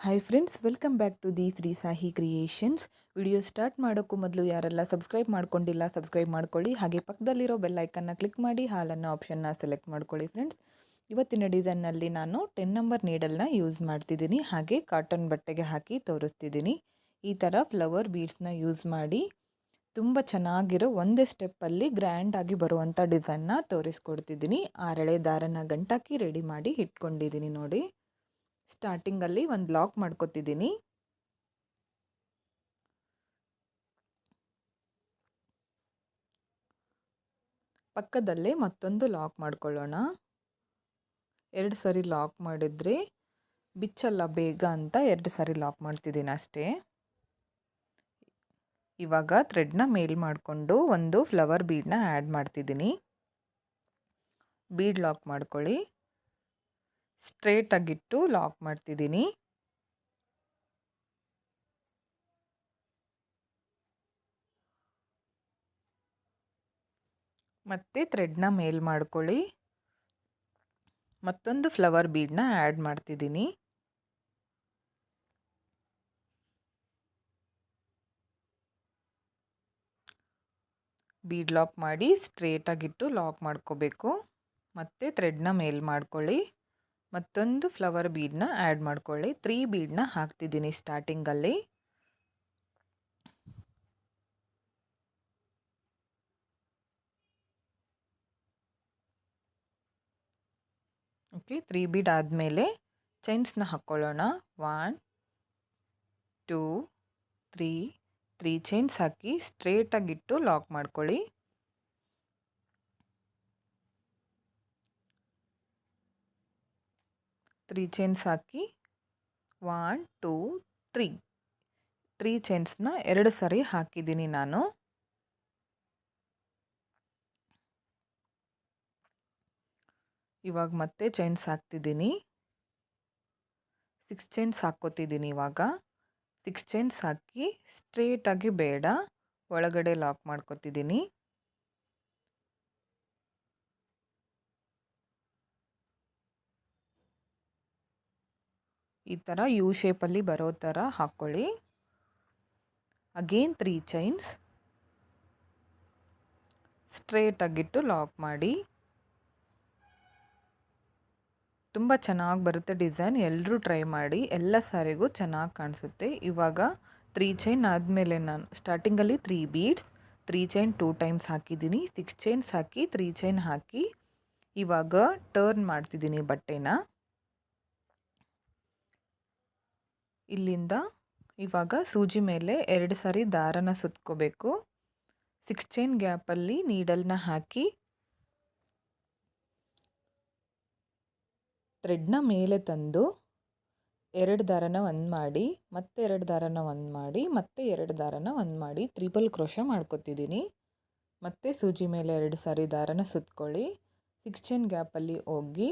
Hi friends welcome back to the Shri Sahi creations video start ಮಾಡೋಕ್ಕೂ ಮೊದಲು ಯಾರೆಲ್ಲ subscribe ಮಾಡ್ಕೊಂಡಿಲ್ಲ ಸಬ್ಸ್ಕ್ರೈಬ್ ಮಾಡ್ಕೊಳ್ಳಿ. ಹಾಗೆ ಪಕ್ಕದಲ್ಲಿರೋ ಬೆಲ್ ಐಕನ್ನ ಕ್ಲಿಕ್ ಮಾಡಿ, ಹಾಲನ್ನು ಆಪ್ಷನ್ನ ಸೆಲೆಕ್ಟ್ ಮಾಡ್ಕೊಳ್ಳಿ ಫ್ರೆಂಡ್ಸ್ ಇವತ್ತಿನ ಡಿಸೈನ್ನಲ್ಲಿ ನಾನು ಟೆನ್ ನಂಬರ್ ನೀಡಲ್ನ ಯೂಸ್ ಮಾಡ್ತಿದ್ದೀನಿ. ಹಾಗೆ ಕಾಟನ್ ಬಟ್ಟೆಗೆ ಹಾಕಿ ತೋರಿಸ್ತಿದ್ದೀನಿ. ಈ ಥರ ಫ್ಲವರ್ ಬೀಡ್ಸ್ನ ಯೂಸ್ ಮಾಡಿ ತುಂಬ ಚೆನ್ನಾಗಿರೋ ಒಂದೇ ಸ್ಟೆಪ್ಪಲ್ಲಿ ಗ್ರ್ಯಾಂಡಾಗಿ ಬರುವಂಥ ಡಿಸೈನ್ನ ತೋರಿಸ್ಕೊಡ್ತಿದ್ದೀನಿ. ಆರಳೆ ದಾರನ ಗಂಟಾಕಿ ರೆಡಿ ಮಾಡಿ ಇಟ್ಕೊಂಡಿದ್ದೀನಿ ನೋಡಿ. ಸ್ಟಾರ್ಟಿಂಗಲ್ಲಿ ಒಂದು ಲಾಕ್ ಮಾಡ್ಕೊತಿದ್ದೀನಿ ಪಕ್ಕದಲ್ಲೇ ಮತ್ತೊಂದು ಲಾಕ್ ಮಾಡ್ಕೊಳ್ಳೋಣ. ಎರಡು ಸರಿ ಲಾಕ್ ಮಾಡಿದರೆ ಬಿಚ್ಚಲ್ಲ ಬೇಗ ಅಂತ ಎರಡು ಸಾರಿ ಲಾಕ್ ಮಾಡ್ತಿದ್ದೀನಿ ಅಷ್ಟೇ. ಇವಾಗ ಥ್ರೆಡ್ನ ಮೇಲ್ ಮಾಡಿಕೊಂಡು ಒಂದು ಫ್ಲವರ್ ಬೀಡನ್ನ ಆ್ಯಡ್ ಮಾಡ್ತಿದ್ದೀನಿ ಬೀಡ್ ಲಾಕ್ ಮಾಡ್ಕೊಳ್ಳಿ. ಸ್ಟ್ರೇಟಾಗಿಟ್ಟು ಲಾಕ್ ಮಾಡ್ತಿದ್ದೀನಿ. ಮತ್ತು ಥ್ರೆಡ್ನ ಮೇಲ್ ಮಾಡ್ಕೊಳ್ಳಿ. ಮತ್ತೊಂದು ಫ್ಲವರ್ ಬೀಡನ್ನ ಆ್ಯಡ್ ಮಾಡ್ತಿದ್ದೀನಿ. ಬೀಡ್ ಲಾಕ್ ಮಾಡಿ ಸ್ಟ್ರೇಟಾಗಿಟ್ಟು ಲಾಕ್ ಮಾಡ್ಕೋಬೇಕು. ಮತ್ತು ಥ್ರೆಡ್ನ ಮೇಲ್ ಮಾಡ್ಕೊಳ್ಳಿ. ಮತ್ತೊಂದು ಫ್ಲವರ್ ಬೀಡನ್ನ ಆ್ಯಡ್ ಮಾಡ್ಕೊಳ್ಳಿ. ತ್ರೀ ಬೀಡನ್ನ ಹಾಕ್ತಿದ್ದೀನಿ ಸ್ಟಾರ್ಟಿಂಗಲ್ಲಿ ಓಕೆ ತ್ರೀ ಬೀಡ್ ಆದಮೇಲೆ ಚೈನ್ಸ್ನ ಹಾಕ್ಕೊಳ್ಳೋಣ. One two three three chains ಹಾಕಿ ಸ್ಟ್ರೇಟಾಗಿಟ್ಟು ಲಾಕ್ ಮಾಡ್ಕೊಳ್ಳಿ. ತ್ರೀ ಚೈನ್ಸ್ ಹಾಕಿ. ಒನ್ ಟೂ ತ್ರೀ ತ್ರೀ ಚೈನ್ಸ್ನ ಎರಡು ಸರಿ ಹಾಕಿದ್ದೀನಿ ನಾನು. ಇವಾಗ ಮತ್ತೆ ಚೈನ್ಸ್ ಹಾಕ್ತಿದ್ದೀನಿ. ಸಿಕ್ಸ್ ಚೈನ್ಸ್ ಹಾಕ್ಕೋತಿದ್ದೀನಿ ಇವಾಗ. ಸಿಕ್ಸ್ ಚೈನ್ಸ್ ಹಾಕಿ ಸ್ಟ್ರೇಟಾಗಿ ಬೇಡ. ಒಳಗಡೆ ಲಾಕ್ ಮಾಡ್ಕೊತಿದ್ದೀನಿ. ಈ ಥರ ಯು ಶೇಪಲ್ಲಿ ಬರೋ ಥರ ಹಾಕ್ಕೊಳ್ಳಿ. ಅಗೇನ್ ತ್ರೀ ಚೈನ್ಸ್ ಸ್ಟ್ರೇಟಾಗಿಟ್ಟು ಲಾಕ್ ಮಾಡಿ. ತುಂಬ ಚೆನ್ನಾಗಿ ಬರುತ್ತೆ ಡಿಸೈನ್. ಎಲ್ಲರೂ ಟ್ರೈ ಮಾಡಿ. ಎಲ್ಲ ಸಾರಿಗೂ ಚೆನ್ನಾಗಿ ಕಾಣಿಸುತ್ತೆ. ಇವಾಗ ತ್ರೀ ಚೈನ್ ಆದಮೇಲೆ ನಾನು ಸ್ಟಾರ್ಟಿಂಗಲ್ಲಿ three beads three chain two times ಹಾಕಿದ್ದೀನಿ. ಸಿಕ್ಸ್ ಚೈನ್ಸ್ ಹಾಕಿ ತ್ರೀ ಚೈನ್ ಹಾಕಿ ಇವಾಗ ಟರ್ನ್ ಮಾಡ್ತಿದ್ದೀನಿ ಬಟ್ಟೆನ. ಇಲ್ಲಿಂದ ಇವಾಗ ಸೂಜಿ ಮೇಲೆ ಎರಡು ಸಾರಿ ದಾರನ ಸುತ್ಕೋಬೇಕು. ಸಿಕ್ಸ್ ಚೈನ್ ಗ್ಯಾಪಲ್ಲಿ ನೀಡಲ್ನ ಹಾಕಿ ಥ್ರೆಡ್ನ ಮೇಲೆ ತಂದು ಎರಡು ದಾರನ ಒಂದು ಮಾಡಿ, ಮತ್ತೆ ಎರಡು ದಾರನ ಒಂದು ಮಾಡಿ, ಮತ್ತೆ ಎರಡು ದಾರನ ಒಂದು ಮಾಡಿ ತ್ರಿಬಲ್ ಕ್ರೋಶ ಮಾಡ್ಕೋತಿದ್ದೀನಿ. ಮತ್ತೆ ಸೂಜಿ ಮೇಲೆ ಎರಡು ಸಾರಿ ದಾರನ ಸುತ್ಕೊಳ್ಳಿ. ಸಿಕ್ಸ್ ಚೈನ್ ಗ್ಯಾಪಲ್ಲಿ ಹೋಗಿ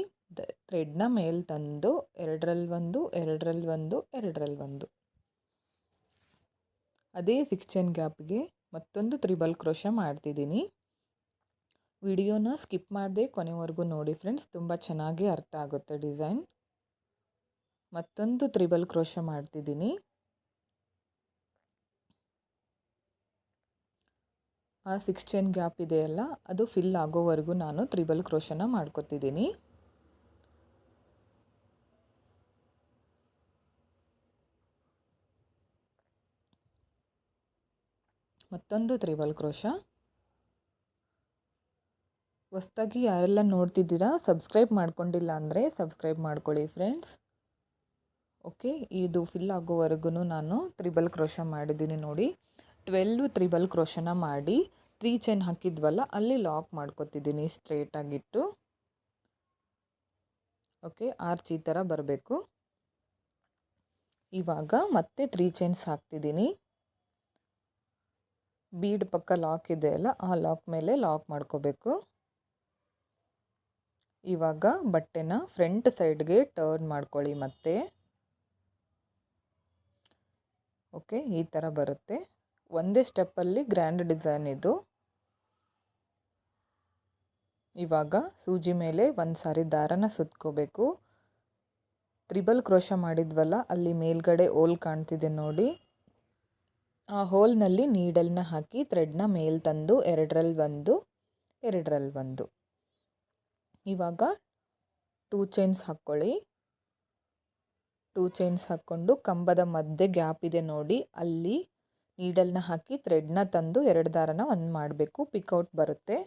ಥ್ರೆಡ್ನ ಮೇಲೆ ತಂದು ಎರಡರಲ್ಲಿ ಒಂದು ಎರಡರಲ್ಲಿ ಒಂದು ಎರಡರಲ್ಲಿ ಒಂದು. ಅದೇ ಸಿಕ್ಸ್ ಚೈನ್ ಗ್ಯಾಪ್ಗೆ ಮತ್ತೊಂದು ತ್ರಿಬಲ್ ಕ್ರೋಶ ಮಾಡ್ತಿದ್ದೀನಿ. ವಿಡಿಯೋನ ಸ್ಕಿಪ್ ಮಾಡದೆ ಕೊನೆವರೆಗೂ ನೋಡಿ ಫ್ರೆಂಡ್ಸ್, ತುಂಬ ಚೆನ್ನಾಗಿ ಅರ್ಥ ಆಗುತ್ತೆ ಡಿಸೈನ್. ಮತ್ತೊಂದು ತ್ರಿಬಲ್ ಕ್ರೋಶ ಮಾಡ್ತಿದ್ದೀನಿ. ಆ ಸಿಕ್ಸ್ ಚೈನ್ ಗ್ಯಾಪ್ ಇದೆಯಲ್ಲ, ಅದು ಫಿಲ್ ಆಗೋವರೆಗೂ ನಾನು ತ್ರಿಬಲ್ ಕ್ರೋಶನ ಮಾಡ್ಕೊತಿದ್ದೀನಿ. ಮತ್ತೊಂದು ತ್ರಿಬಲ್ ಕ್ರೋಶ. ಹೊಸ್ತಾಗಿ ಯಾರೆಲ್ಲ ನೋಡ್ತಿದ್ದೀರಾ, ಸಬ್ಸ್ಕ್ರೈಬ್ ಮಾಡ್ಕೊಂಡಿಲ್ಲ ಅಂದರೆ ಸಬ್ಸ್ಕ್ರೈಬ್ ಮಾಡ್ಕೊಳ್ಳಿ ಫ್ರೆಂಡ್ಸ್. ಓಕೆ, ಇದು ಫಿಲ್ ಆಗೋವರೆಗೂ ನಾನು ತ್ರಿಬಲ್ ಕ್ರೋಶ ಮಾಡಿದ್ದೀನಿ ನೋಡಿ. ಟ್ವೆಲ್ವ್ ತ್ರಿಬಲ್ ಕ್ರೋಶನ ಮಾಡಿ ತ್ರೀ ಚೈನ್ ಹಾಕಿದ್ವಲ್ಲ, ಅಲ್ಲಿ ಲಾಕ್ ಮಾಡ್ಕೊತಿದ್ದೀನಿ ಸ್ಟ್ರೇಟಾಗಿಟ್ಟು ಓಕೆ, ಆರ್ಚ್ ಈ ಥರ ಬರಬೇಕು. ಇವಾಗ ಮತ್ತೆ ತ್ರೀ ಚೈನ್ಸ್ ಹಾಕ್ತಿದ್ದೀನಿ. ಬೀಡ್ ಪಕ್ಕ ಲಾಕ್ ಇದೆ ಅಲ್ಲ, ಆ ಲಾಕ್ ಮೇಲೆ ಲಾಕ್ ಮಾಡ್ಕೋಬೇಕು. ಇವಾಗ ಬಟ್ಟೆನ ಫ್ರಂಟ್ ಸೈಡ್ಗೆ ಟರ್ನ್ ಮಾಡ್ಕೊಳ್ಳಿ ಮತ್ತೆ. ಓಕೆ, ಈ ಥರ ಬರುತ್ತೆ. ಒಂದೇ ಸ್ಟೆಪ್ಪಲ್ಲಿ ಗ್ರ್ಯಾಂಡ್ ಡಿಸೈನ್ ಇದು. ಇವಾಗ ಸೂಜಿ ಮೇಲೆ ಒಂದು ಸಾರಿ ದಾರನ ಸುತ್ಕೋಬೇಕು. ತ್ರಿಬಲ್ ಕ್ರೋಶ ಮಾಡಿದ್ವಲ್ಲ, ಅಲ್ಲಿ ಮೇಲ್ಗಡೆ ಓಲ್ ಕಾಣ್ತಿದೆ ನೋಡಿ. ಆ ಹೋಲ್ನಲ್ಲಿ ನೀಡಲ್ನ ಹಾಕಿ ಥ್ರೆಡ್ನ ಮೇಲೆ ತಂದು ಎರಡರಲ್ಲಿ ಒಂದು ಎರಡರಲ್ಲಿ ಒಂದು. ಇವಾಗ ಟೂ ಚೈನ್ಸ್ ಹಾಕ್ಕೊಳ್ಳಿ. ಟೂ ಚೈನ್ಸ್ ಹಾಕ್ಕೊಂಡು ಕಂಬದ ಮಧ್ಯೆ ಗ್ಯಾಪ್ ಇದೆ ನೋಡಿ, ಅಲ್ಲಿ ನೀಡಲ್ನ ಹಾಕಿ ಥ್ರೆಡ್ನ ತಂದು ಎರಡು ದಾರನ ಒಂದು ಮಾಡಬೇಕು ಪಿಕೌಟ್ ಬರುತ್ತೆ.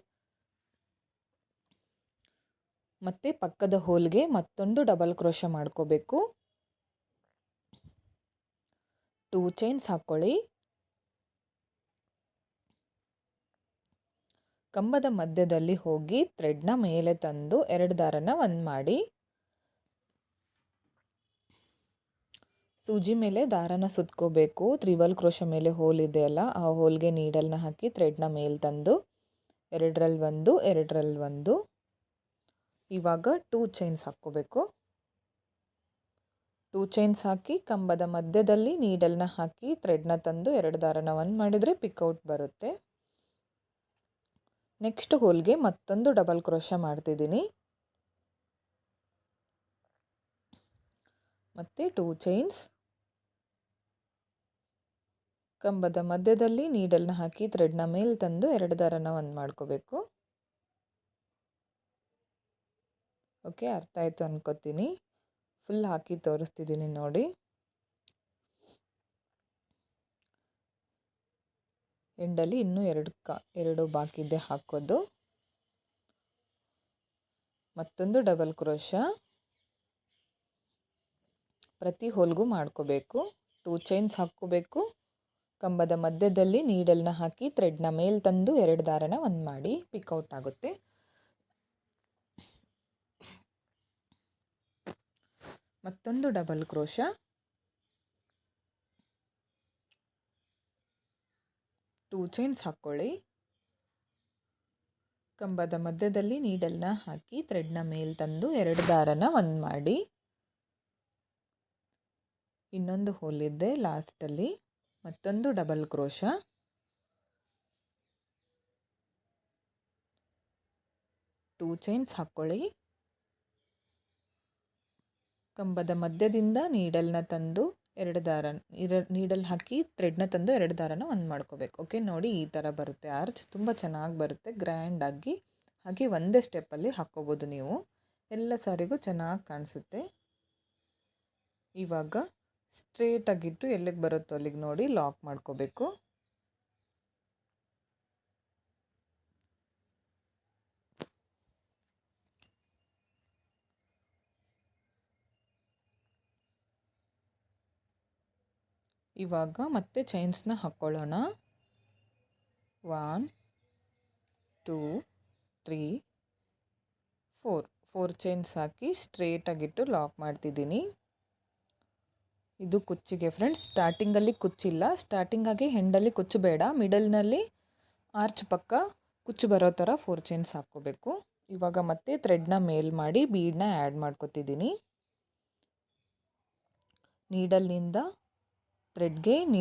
ಮತ್ತು ಪಕ್ಕದ ಹೋಲ್ಗೆ ಮತ್ತೊಂದು ಡಬಲ್ ಕ್ರೋಶ ಮಾಡ್ಕೋಬೇಕು. ಟೂ ಚೈನ್ಸ್ ಹಾಕ್ಕೊಳ್ಳಿ. ಕಂಬದ ಮಧ್ಯದಲ್ಲಿ ಹೋಗಿ ಥ್ರೆಡ್ನ ಮೇಲೆ ತಂದು ಎರಡು ದಾರನ ಒಂದು ಮಾಡಿ. ಸೂಜಿ ಮೇಲೆ ದಾರನ ಸುತ್ಕೋಬೇಕು. ತ್ರಿವಲ್ ಕ್ರೋಶ ಮೇಲೆ ಹೋಲ್ ಇದೆಯಲ್ಲ ಆ ಹೋಲ್ಗೆ ನೀಡಲ್ನ ಹಾಕಿ ಥ್ರೆಡ್ನ ಮೇಲೆ ತಂದು ಎರಡರಲ್ಲಿ ಒಂದು ಎರಡರಲ್ಲಿ ಒಂದು. ಇವಾಗ ಟೂ ಚೈನ್ಸ್ ಹಾಕ್ಕೋಬೇಕು. ಟೂ ಚೈನ್ಸ್ ಹಾಕಿ ಕಂಬದ ಮಧ್ಯದಲ್ಲಿ ನೀಡಲ್ನ ಹಾಕಿ ಥ್ರೆಡ್ನ ತಂದು ಎರಡು ದಾರನ ಒಂದು ಮಾಡಿದರೆ ಪಿಕೌಟ್ ಬರುತ್ತೆ. ನೆಕ್ಸ್ಟ್ ಹೋಲ್ಗೆ ಮತ್ತೊಂದು ಡಬಲ್ ಕ್ರೋಶ ಮಾಡ್ತಿದ್ದೀನಿ. ಮತ್ತು ಟೂ ಚೈನ್ಸ್. ಕಂಬದ ಮಧ್ಯದಲ್ಲಿ ನೀಡಲ್ನ ಹಾಕಿ ಥ್ರೆಡ್ನ ಮೇಲೆ ತಂದು ಎರಡು ದಾರನ ಒಂದು ಮಾಡ್ಕೋಬೇಕು. ಓಕೆ, ಅರ್ಥ ಆಯಿತು ಅನ್ಕೋತೀನಿ. ಫುಲ್ ಹಾಕಿ ತೋರಿಸ್ತಿದ್ದೀನಿ ನೋಡಿ. ಎಂಡಲ್ಲಿ ಇನ್ನೂ ಎರಡು ಕ, ಎರಡು ಬಾಕಿದೆ ಹಾಕೋದು. ಮತ್ತೊಂದು ಡಬಲ್ ಕ್ರೋಶ. ಪ್ರತಿ ಹೋಲ್ಗೂ ಮಾಡ್ಕೋಬೇಕು. ಟೂ ಚೈನ್ಸ್ ಹಾಕ್ಕೋಬೇಕು. ಕಂಬದ ಮಧ್ಯದಲ್ಲಿ ನೀಡಲ್ನ ಹಾಕಿ ಥ್ರೆಡ್ನ ಮೇಲೆ ತಂದು ಎರಡು ದಾರನ ಒಂದು ಮಾಡಿ ಪಿಕೌಟ್ ಆಗುತ್ತೆ. ಮತ್ತೊಂದು ಡಬಲ್ ಕ್ರೋಶ. ಟೂ ಚೈನ್ಸ್ ಹಾಕ್ಕೊಳ್ಳಿ. ಕಂಬದ ಮಧ್ಯದಲ್ಲಿ ನೀಡಲ್ನ ಹಾಕಿ ಥ್ರೆಡ್ನ ಮೇಲೆ ತಂದು ಎರಡು ದಾರನ ಒಂದು ಮಾಡಿ. ಇನ್ನೊಂದು ಹೋಲಿದ್ದೆ ಲಾಸ್ಟಲ್ಲಿ, ಮತ್ತೊಂದು ಡಬಲ್ ಕ್ರೋಶ. ಟೂ ಚೈನ್ಸ್ ಹಾಕ್ಕೊಳ್ಳಿ. ಕಂಬದ ಮಧ್ಯದಿಂದ ನೀಡಲ್ನ ತಂದು ಎರಡು ದಾರ ನೀಡಲ್ ಹಾಕಿ ಥ್ರೆಡ್ನ ತಂದು ಎರಡು ದಾರನ ಒಂದು ಮಾಡ್ಕೋಬೇಕು. ಓಕೆ ನೋಡಿ ಈ ಥರ ಬರುತ್ತೆ. ಆರ್ಚ್ ತುಂಬ ಚೆನ್ನಾಗಿ ಬರುತ್ತೆ. ಗ್ರ್ಯಾಂಡಾಗಿ ಹಾಗೆ ಒಂದೇ ಸ್ಟೆಪ್ಪಲ್ಲಿ ಹಾಕ್ಕೋಬೋದು ನೀವು. ಎಲ್ಲ ಸಾರಿಗೂ ಚೆನ್ನಾಗಿ ಕಾಣಿಸುತ್ತೆ. ಇವಾಗ ಸ್ಟ್ರೇಟಾಗಿಟ್ಟು ಎಲ್ಲಿಗೆ ಬರುತ್ತೋ ಅಲ್ಲಿಗೆ ನೋಡಿ ಲಾಕ್ ಮಾಡ್ಕೋಬೇಕು. ಇವಾಗ ಮತ್ತೆ ಚೈನ್ಸ್ನ ಹಾಕ್ಕೊಳ್ಳೋಣ one two three four four chains ಹಾಕಿ ಸ್ಟ್ರೇಟಾಗಿಟ್ಟು ಲಾಕ್ ಮಾಡ್ತಿದ್ದೀನಿ. ಇದು ಕುಚ್ಚಿಗೆ ಫ್ರೆಂಡ್ಸ್ ಸ್ಟಾರ್ಟಿಂಗಲ್ಲಿ ಕುಚ್ಚಿಲ್ಲ. ಸ್ಟಾರ್ಟಿಂಗಾಗಿ ಹೆಂಡಲ್ಲಿ ಕುಚ್ಚು ಬೇಡ ಮಿಡಲ್ನಲ್ಲಿ ಆರ್ಚ್ ಪಕ್ಕ ಕುಚ್ಚು ಬರೋ ಥರ ಫೋರ್ ಚೈನ್ಸ್ ಹಾಕ್ಕೋಬೇಕು. ಇವಾಗ ಮತ್ತೆ ಥ್ರೆಡ್ನ ಮೇಲ್ ಮಾಡಿ ಬೀಡನ್ನ ಆ್ಯಡ್ ಮಾಡ್ಕೋತಿದ್ದೀನಿ. ನೀಡಲ್ನಿಂದ ಥ್ರೆಡ್ಗೆ ನೀ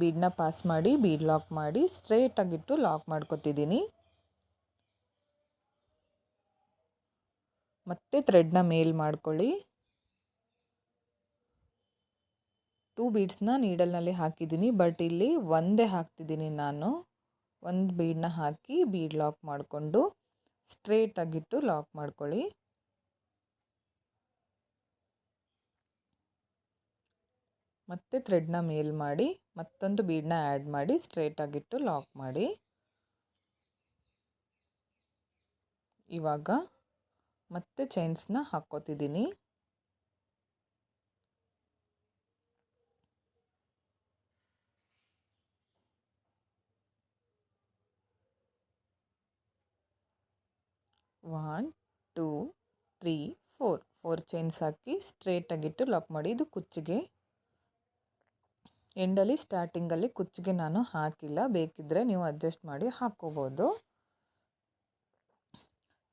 ಬೀಡನ್ನ ಪಾಸ್ ಮಾಡಿ ಬೀಡ್ ಲಾಕ್ ಮಾಡಿ ಸ್ಟ್ರೇಟಾಗಿಟ್ಟು ಲಾಕ್ ಮಾಡ್ಕೊತಿದ್ದೀನಿ. ಮತ್ತೆ ಥ್ರೆಡ್ನ ಮೇಲ್ ಮಾಡ್ಕೊಳ್ಳಿ. ಟೂ ಬೀಡ್ಸ್ನ ನೀಡಲ್ನಲ್ಲಿ ಹಾಕಿದ್ದೀನಿ ಬಟ್ ಇಲ್ಲಿ ಒಂದೇ ಹಾಕ್ತಿದ್ದೀನಿ ನಾನು. ಒಂದು ಬೀಡನ್ನ ಹಾಕಿ ಬೀಡ್ ಲಾಕ್ ಮಾಡಿಕೊಂಡು ಸ್ಟ್ರೇಟಾಗಿಟ್ಟು ಲಾಕ್ ಮಾಡ್ಕೊಳ್ಳಿ. ಮತ್ತೆ ಥ್ರೆಡ್ನ ಮೇಲ್ ಮಾಡಿ, ಮತ್ತೊಂದು ಬೀಡನ್ನ ಆ್ಯಡ್ ಮಾಡಿ ಸ್ಟ್ರೇಟಾಗಿಟ್ಟು ಲಾಕ್ ಮಾಡಿ. ಇವಾಗ ಮತ್ತೆ ಚೈನ್ಸ್ನ ಹಾಕ್ಕೋತಿದ್ದೀನಿ one, two, three, four. Four chains ಹಾಕಿ ಸ್ಟ್ರೇಟಾಗಿಟ್ಟು ಲಾಕ್ ಮಾಡಿ. ಇದು ಕುಚ್ಚಿಗೆ. ಎಂಡಲ್ಲಿ ಸ್ಟಾರ್ಟಿಂಗಲ್ಲಿ ಕುಚ್ಚಿಗೆ ನಾನು ಹಾಕಿಲ್ಲ. ಬೇಕಿದ್ದರೆ ನೀವು ಅಡ್ಜಸ್ಟ್ ಮಾಡಿ ಹಾಕ್ಕೋಬೋದು.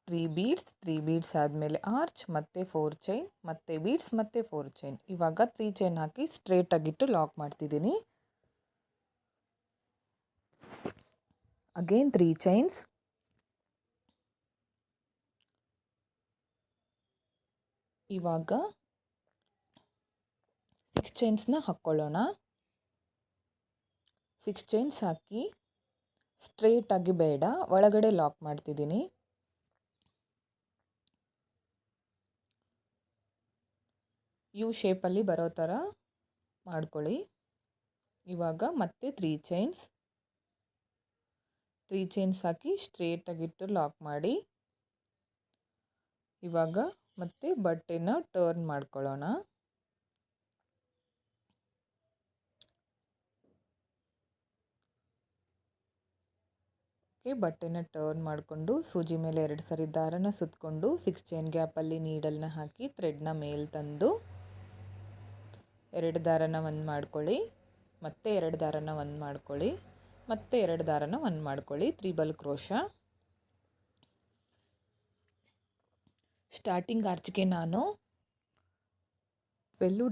ತ್ರೀ ಬೀಡ್ಸ್ ತ್ರೀ ಬೀಡ್ಸ್ ಆದಮೇಲೆ ಆರ್ಚ್, ಮತ್ತು ಫೋರ್ ಚೈನ್, ಮತ್ತು ಬೀಡ್ಸ್, ಮತ್ತು ಫೋರ್ ಚೈನ್. ಇವಾಗ ತ್ರೀ ಚೈನ್ ಹಾಕಿ ಸ್ಟ್ರೇಟಾಗಿಟ್ಟು ಲಾಕ್ ಮಾಡ್ತಿದ್ದೀನಿ. ಅಗೇನ್ ತ್ರೀ ಚೈನ್ಸ್ ಇವಾಗ ಸಿಕ್ಸ್ ಚೈನ್ಸ್ನ ಹಾಕ್ಕೊಳ್ಳೋಣ. ಸಿಕ್ಸ್ ಚೈನ್ಸ್ ಹಾಕಿ ಸ್ಟ್ರೇಟಾಗಿ ಬೇಡ, ಒಳಗಡೆ ಲಾಕ್ ಮಾಡ್ತಿದ್ದೀನಿ. ಯು ಶೇಪಲ್ಲಿ ಬರೋ ಥರ ಮಾಡ್ಕೊಳ್ಳಿ. ಇವಾಗ ಮತ್ತೆ ತ್ರೀ ಚೈನ್ಸ್ ತ್ರೀ ಚೈನ್ಸ್ ಹಾಕಿ ಸ್ಟ್ರೇಟಾಗಿಟ್ಟು ಲಾಕ್ ಮಾಡಿ. ಇವಾಗ ಮತ್ತೆ ಬಟ್ಟೆನ ಟರ್ನ್ ಮಾಡ್ಕೊಳ್ಳೋಣ. ಓಕೆ ಬಟ್ಟೆನ ಟರ್ನ್ ಮಾಡಿಕೊಂಡು ಸೂಜಿ ಮೇಲೆ ಎರಡು ಸರಿ ದಾರನ ಸುತ್ತಕೊಂಡು ಸಿಕ್ಸ್ ಚೈನ್ ಗ್ಯಾಪಲ್ಲಿ ನೀಡಲ್ನ ಹಾಕಿ ಥ್ರೆಡ್ನ ಮೇಲೆ ತಂದು ಎರಡು ದಾರನ ಒಂದು ಮಾಡ್ಕೊಳ್ಳಿ, ಮತ್ತೆ ಎರಡು ದಾರನ ಒಂದು ಮಾಡ್ಕೊಳ್ಳಿ, ಮತ್ತೆ ಎರಡು ದಾರನ ಒಂದು ಮಾಡ್ಕೊಳ್ಳಿ. Triple crochet. ಸ್ಟಾರ್ಟಿಂಗ್ ಆರ್ಚ್ಗೆ ನಾನು ಟ್ವೆಲ್ಲು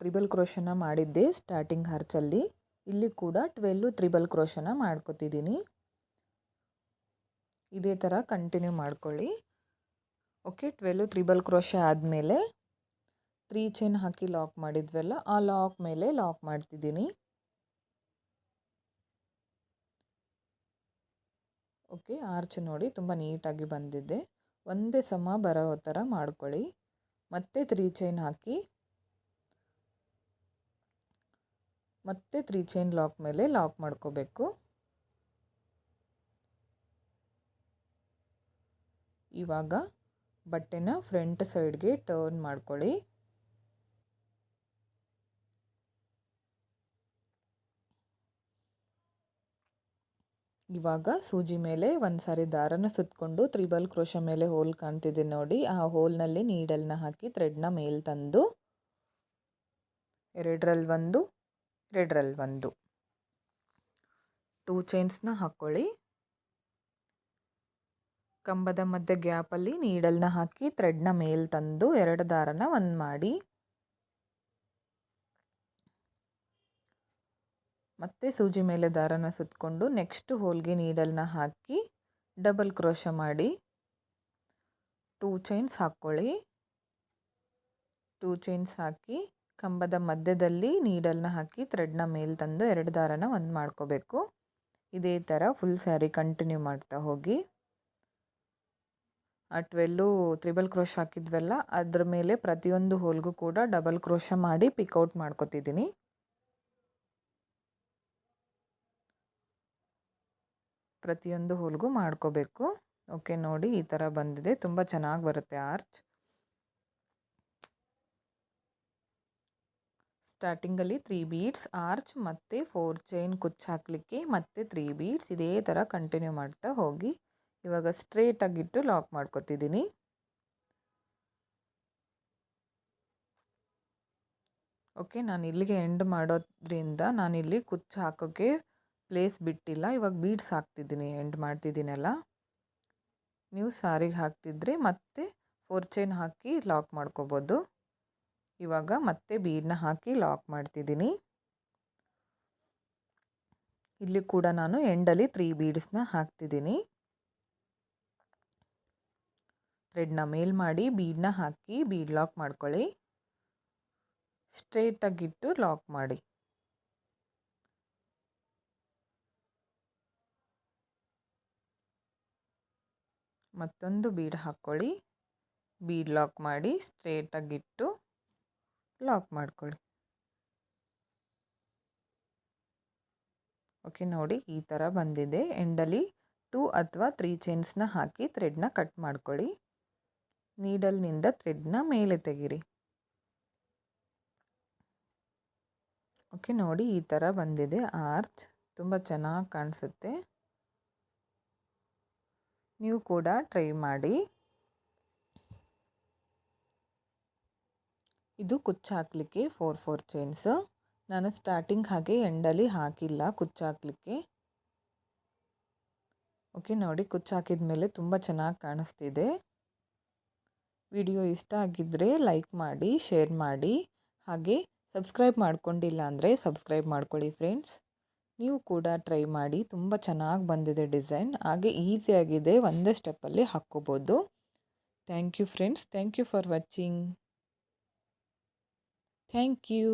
ತ್ರಿಬಲ್ ಕ್ರೋಶನ ಮಾಡಿದ್ದೆ ಸ್ಟಾರ್ಟಿಂಗ್ ಹರ್ಚಲ್ಲಿ ಇಲ್ಲಿ ಕೂಡ ಟ್ವೆಲ್ಲು ತ್ರಿಬಲ್ ಕ್ರೋಶನ ಮಾಡ್ಕೊತಿದ್ದೀನಿ. ಇದೇ ಥರ ಕಂಟಿನ್ಯೂ ಮಾಡ್ಕೊಳ್ಳಿ. ಓಕೆ ಟ್ವೆಲ್ಲು ತ್ರಿಬಲ್ ಕ್ರೋಶ ಆದಮೇಲೆ ತ್ರೀ ಚೈನ್ ಹಾಕಿ ಲಾಕ್ ಮಾಡಿದ್ವಲ್ಲ, ಆ ಲಾಕ್ ಮೇಲೆ ಲಾಕ್ ಮಾಡ್ತಿದ್ದೀನಿ. ಓಕೆ ಆರ್ಚ್ ನೋಡಿ ತುಂಬ ನೀಟಾಗಿ ಬಂದಿದೆ. ಒಂದೇ ಸಮ ಬರೋ ಥರ ಮಾಡ್ಕೊಳ್ಳಿ. ಮತ್ತೆ ತ್ರೀ ಚೈನ್ ಹಾಕಿ, ಮತ್ತೆ ತ್ರೀ ಚೈನ್ ಲಾಕ್ ಮೇಲೆ ಲಾಕ್ ಮಾಡ್ಕೋಬೇಕು. ಇವಾಗ ಬಟ್ಟೆನ ಫ್ರಂಟ್ ಸೈಡ್ಗೆ ಟರ್ನ್ ಮಾಡ್ಕೊಳ್ಳಿ. ಇವಾಗ ಸೂಜಿ ಮೇಲೆ ಒಂದು ಸಾರಿ ದಾರನ ಸುತ್ತಕೊಂಡು ತ್ರಿಬಲ್ ಕ್ರೋಶ ಮೇಲೆ ಹೋಲ್ ಕಾಣ್ತಿದೆ ನೋಡಿ. ಆ ಹೋಲ್ನಲ್ಲಿ ನೀಡಲ್ನ ಹಾಕಿ ಥ್ರೆಡ್ನ ಮೇಲೆ ತಂದು ಎರಡರಲ್ಲಿ ಒಂದು ಎರಡರಲ್ಲಿ ಒಂದು. ಟೂ ಚೈನ್ಸ್ನ ಹಾಕ್ಕೊಳ್ಳಿ ಕಂಬದ ಮಧ್ಯೆ ಗ್ಯಾಪಲ್ಲಿ ನೀಡಲ್ನ ಹಾಕಿ ಥ್ರೆಡ್ನ ಮೇಲೆ ತಂದು ಎರಡು ದಾರನ ಒಂದು ಮಾಡಿ. ಮತ್ತೆ ಸೂಜಿ ಮೇಲೆ ದಾರನ ಸುತ್ತಕೊಂಡು ನೆಕ್ಸ್ಟ್ ಹೋಲ್ಗೆ ನೀಡಲ್ನ ಹಾಕಿ ಡಬಲ್ ಕ್ರೋಶ ಮಾಡಿ. ಟೂ ಚೈನ್ಸ್ ಹಾಕ್ಕೊಳ್ಳಿ. ಟೂ ಚೈನ್ಸ್ ಹಾಕಿ ಕಂಬದ ಮಧ್ಯದಲ್ಲಿ ನೀಡಲ್ನ ಹಾಕಿ ಥ್ರೆಡ್ನ ಮೇಲೆ ತಂದು ಎರಡು ದಾರನ ಒಂದು ಮಾಡ್ಕೋಬೇಕು. ಇದೇ ಥರ ಫುಲ್ ಸ್ಯಾರಿ ಕಂಟಿನ್ಯೂ ಮಾಡ್ತಾ ಹೋಗಿ. ಟ್ವೆಲ್ಲು ತ್ರಿಬಲ್ ಕ್ರೋಶ್ ಹಾಕಿದ್ವಲ್ಲ, ಅದ್ರ ಮೇಲೆ ಪ್ರತಿಯೊಂದು ಹೋಲ್ಗೂ ಕೂಡ ಡಬಲ್ ಕ್ರೋಶ ಮಾಡಿ ಪಿಕೌಟ್ ಮಾಡ್ಕೋತಿದ್ದೀನಿ ಪ್ರತಿಯೊಂದು ಹೋಲ್ಗೂ ಮಾಡ್ಕೋಬೇಕು. ಓಕೆ ನೋಡಿ ಈ ಥರ ಬಂದಿದೆ. ತುಂಬ ಚೆನ್ನಾಗಿ ಬರುತ್ತೆ ಆರ್ಚ್ ಸ್ಟಾರ್ಟಿಂಗಲ್ಲಿ ತ್ರೀ ಬೀಡ್ಸ್ ಆರ್ಚ್ ಮತ್ತು ಫೋರ್ ಚೈನ್ ಕುಚ್ಚು ಹಾಕಲಿಕ್ಕೆ ಮತ್ತು ತ್ರೀ ಬೀಡ್ಸ್ ಇದೇ ಥರ ಕಂಟಿನ್ಯೂ ಮಾಡ್ತಾ ಹೋಗಿ. ಇವಾಗ ಸ್ಟ್ರೇಟಾಗಿಟ್ಟು ಲಾಕ್ ಮಾಡ್ಕೊತಿದ್ದೀನಿ. ಓಕೆ ನಾನು ಇಲ್ಲಿಗೆ ಎಂಡ್ ಮಾಡೋದ್ರಿಂದ ನಾನಿಲ್ಲಿ ಕುಚ್ಚು ಹಾಕೋಕ್ಕೆ ಪ್ಲೇಸ್ ಬಿಟ್ಟಿಲ್ಲ. ಇವಾಗ ಬೀಡ್ಸ್ ಹಾಕ್ತಿದ್ದೀನಿ ಎಂಡ್ ಮಾಡ್ತಿದ್ದೀನಲ್ಲ. ನೀವು ಸಾರಿಗೆ ಹಾಕ್ತಿದ್ರೆ ಮತ್ತೆ ಫೋರ್ ಚೈನ್ ಹಾಕಿ ಲಾಕ್ ಮಾಡ್ಕೋಬೋದು. ಇವಾಗ ಮತ್ತೆ ಬೀಡನ್ನ ಹಾಕಿ ಲಾಕ್ ಮಾಡ್ತಿದ್ದೀನಿ. ಇಲ್ಲಿ ಕೂಡ ನಾನು ಎಂಡಲ್ಲಿ ತ್ರೀ ಬೀಡ್ಸ್ನ ಹಾಕ್ತಿದ್ದೀನಿ. ಥ್ರೆಡ್ನ ಮೇಲ್ ಮಾಡಿ ಬೀಡನ್ನ ಹಾಕಿ ಬೀಡ್ ಲಾಕ್ ಮಾಡ್ಕೊಳ್ಳಿ. ಸ್ಟ್ರೇಟಾಗಿಟ್ಟು ಲಾಕ್ ಮಾಡಿ. ಮತ್ತೊಂದು ಬೀಡ್ ಹಾಕ್ಕೊಳ್ಳಿ ಬೀಡ್ ಲಾಕ್ ಮಾಡಿ ಸ್ಟ್ರೇಟಾಗಿಟ್ಟು ಲಾಕ್ ಮಾಡ್ಕೊಳ್ಳಿ. ಓಕೆ ನೋಡಿ ಈ ಥರ ಬಂದಿದೆ. ಎಂಡಲ್ಲಿ ಟೂ ಅಥವಾ ತ್ರೀ ಚೈನ್ಸ್ನ ಹಾಕಿ ಥ್ರೆಡ್ನ ಕಟ್ ಮಾಡ್ಕೊಳ್ಳಿ. ನೀಡಲ್ನಿಂದ ಥ್ರೆಡ್ನ ಮೇಲೆ ತೆಗಿರಿ. ಓಕೆ, ನೋಡಿ ಈ ಥರ ಬಂದಿದೆ ಆರ್ಚ್. ತುಂಬ ಚೆನ್ನಾಗಿ ಕಾಣಿಸುತ್ತೆ. ನೀವು ಕೂಡ ಟ್ರೈ ಮಾಡಿ. ಇದು ಕುಚ್ಚು ಹಾಕಲಿಕ್ಕೆ ಫೋರ್ ಫೋರ್ ಚೈನ್ಸ್. ನಾನು ಸ್ಟಾರ್ಟಿಂಗ್ ಹಾಗೆ ಎಂಡಲ್ಲಿ ಹಾಕಿಲ್ಲ ಕುಚ್ಚು ಹಾಕಲಿಕ್ಕೆ. ಓಕೆ, ನೋಡಿ ಕುಚ್ಚು ಹಾಕಿದ ಮೇಲೆ ತುಂಬ ಚೆನ್ನಾಗಿ ಕಾಣಿಸ್ತಿದೆ. ವಿಡಿಯೋ ಇಷ್ಟ ಆಗಿದ್ದರೆ ಲೈಕ್ ಮಾಡಿ, ಶೇರ್ ಮಾಡಿ. ಹಾಗೆ ಸಬ್ಸ್ಕ್ರೈಬ್ ಮಾಡ್ಕೊಂಡಿಲ್ಲ ಅಂದರೆ ಸಬ್ಸ್ಕ್ರೈಬ್ ಮಾಡ್ಕೊಳ್ಳಿ ಫ್ರೆಂಡ್ಸ್. ನೀವು ಕೂಡ ಟ್ರೈ ಮಾಡಿ. ತುಂಬ ಚೆನ್ನಾಗಿ ಬಂದಿದೆ ಡಿಸೈನ್. ಹಾಗೆ ಈಸಿಯಾಗಿದೆ ಒಂದೇ ಸ್ಟೆಪ್ಪಲ್ಲಿ ಹಾಕ್ಕೋಬೋದು. Thank you friends thank you for watching thank you